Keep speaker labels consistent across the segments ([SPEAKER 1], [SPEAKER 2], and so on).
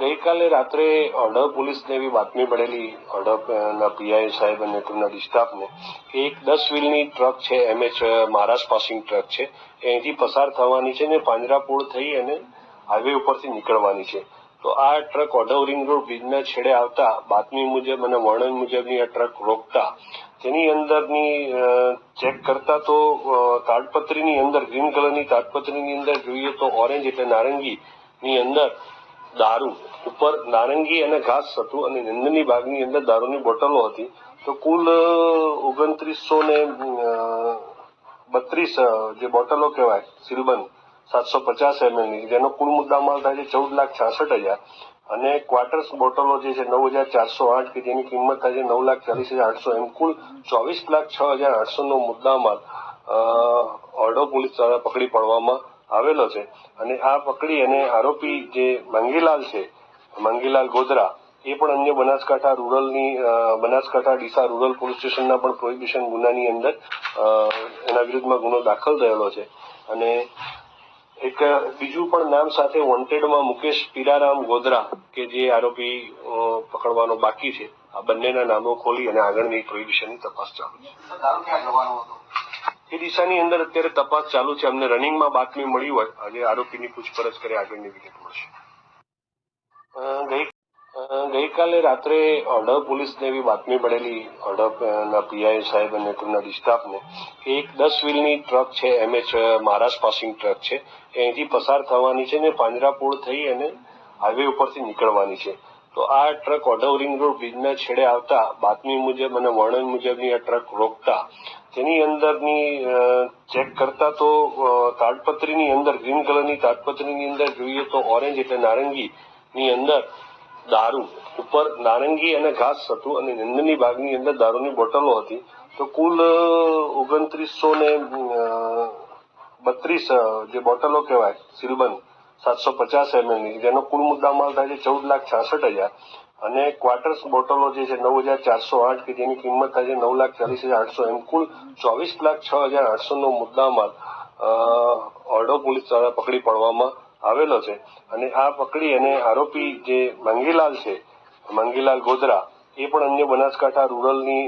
[SPEAKER 1] ગઈકાલે રાત્રે હળવદ પોલીસને એવી બાતમી મળેલી હળવદના પીઆઈ સાહેબ અને તેમના ડિસ્ટાફને કે એક દસ વ્હીલની ટ્રક છે, એમએચ મહારાષ્ટ્ર પાસિંગ ટ્રક છે. એ અહીંથી પસાર થવાની છે ને પાંજરાપોળ થઈ અને હાઈવે ઉપરથી નીકળવાની છે. તો આ ટ્રક ઓઢવ રિંગ રોડ બ્રિજના છેડે આવતા, બાતમી મુજબ અને વર્ણન મુજબની આ ટ્રક રોકતા. તેની અંદરની ચેક કરતા તો તાડપત્રીની અંદર, ગ્રીન કલરની તાડપત્રીની અંદર જોઈએ તો ઓરેન્જ એટલે નારંગી ની અંદર દારૂ. ઉપર નારંગી અને ઘાસ હતું અને નિંદની બાગની અંદર દારૂની બોટલો હતી. તો કુલ ઓગણત્રીસો ને બત્રીસ જે બોટલો કહેવાય સિલ્બન સાતસો પચાસ એમએલની જેનો કુલ મુદ્દામાલ થાય છે ચૌદ લાખ છાસઠ હજાર. અને ક્વાર્ટર્સ બોટલો જે છે નવ હજાર ચારસો આઠ, કે જેની કિંમત થાય છે નવ લાખ ચાલીસ હજાર આઠસો એમ. કુલ ચોવીસ લાખ છ હજાર આઠસો નો મુદ્દામાલ ઓર્ડો પોલીસ દ્વારા પકડી પાડવામાં આવેલો છે. અને આ પકડી અને આરોપી જે માંગીલાલ છે, માંગીલાલ ગોધરા, એ પણ અન્ય બનાસકાંઠા રૂરલની બનાસકાંઠા ડીસા રૂરલ પોલીસ સ્ટેશનના પણ પ્રોહિબિશન ગુનાની અંદર એના વિરુદ્ધમાં ગુનો દાખલ થયેલો છે. અને એક બીજું પણ નામ સાથે વોન્ટેડમાં મુકેશ પીરારામ ગોધરા, કે જે આરોપી પકડવાનો બાકી છે. આ બંનેના નામો ખોલી અને આગળની પ્રોહિબિશનની તપાસ ચાલુ છે. એ દિશાની અંદર અત્યારે તપાસ ચાલુ છે. અમને રનિંગમાં બાતમી મળી હોય. આજે આરોપીની પૂછપરછ કરી આગળની વિગત મળશે. ગઈકાલે રાત્રે હળવદ પોલીસને એવી બાતમી મળેલી હળવદના પીઆઈ સાહેબ અને તેમના ડિસ્ટાફને એક દસ વ્હીલની ટ્રક છે, એમએચ મહારાષ્ટ્ર પાસિંગ ટ્રક છે. અહીંથી પસાર થવાની છે ને પાંજરાપોળ થઈ અને હાઈવે ઉપરથી નીકળવાની છે. તો આ ટ્રક ઓઢવ રિંગ રોડ બ્રિજના છેડે આવતા બાતમી મુજબ અને વર્ણન મુજબની આ ટ્રક રોકતા, તેની અંદરની ચેક કરતા તો તાડપત્રીની અંદર, ગ્રીન કલરની તાડપત્રીની અંદર જોઈએ તો ઓરેન્જ એટલે નારંગી ની અંદર દારૂ ઉપર નારંગી અને ઘાસ હતું અને નિંદની બાગની અંદર દારૂની બોટલો હતી. તો કુલ ઓગણત્રીસો ને બત્રીસ જે બોટલો કહેવાય સિલબન સાતસો પચાસ એમએલની જેનો કુલ મુદ્દામાલ થાય છે ચૌદ લાખ છાસઠ હજાર. અને ક્વાર્ટર્સ બોટલો જે છે નવ હજાર ચારસો આઠ, કે જેની કિંમત થાય છે નવ લાખ ચાલીસ હજાર આઠસો એમ, કુલ ચોવીસ લાખ છ હજાર આઠસો નો મુદ્દામાલ ઓરડો પોલીસ દ્વારા પકડી પાડવામાં આવેલો છે. અને આ પકડી અને આરોપી જે માંગીલાલ છે, માંગીલાલ ગોધરા, એ પણ અન્ય બનાસકાંઠા રૂરલની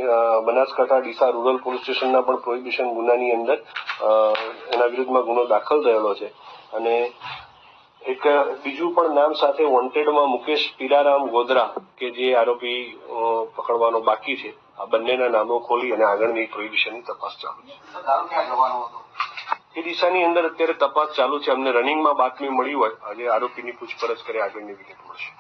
[SPEAKER 1] બનાસકાંઠા ડીસા રૂરલ પોલીસ સ્ટેશનના પણ પ્રોહિબિશન ગુનાની અંદર એના વિરુદ્ધમાં ગુનો દાખલ થયેલો છે. અને એક બીજું પણ નામ સાથે વોન્ટેડમાં મુકેશ પીરારામ ગોધરા, કે જે આરોપી પકડવાનો બાકી છે. આ બંનેના નામો ખોલી અને આગળની પ્રોહિબિશનની તપાસ ચાલુ છે
[SPEAKER 2] દારૂ ક્યાં જવાનો હતો
[SPEAKER 1] એ દિશાની અંદર અત્યારે તપાસ ચાલુ છે. અમને રનિંગમાં બાતમી મળી હોય. આજે આરોપીની પૂછપરછ કરી આગળની વિગત મળશે.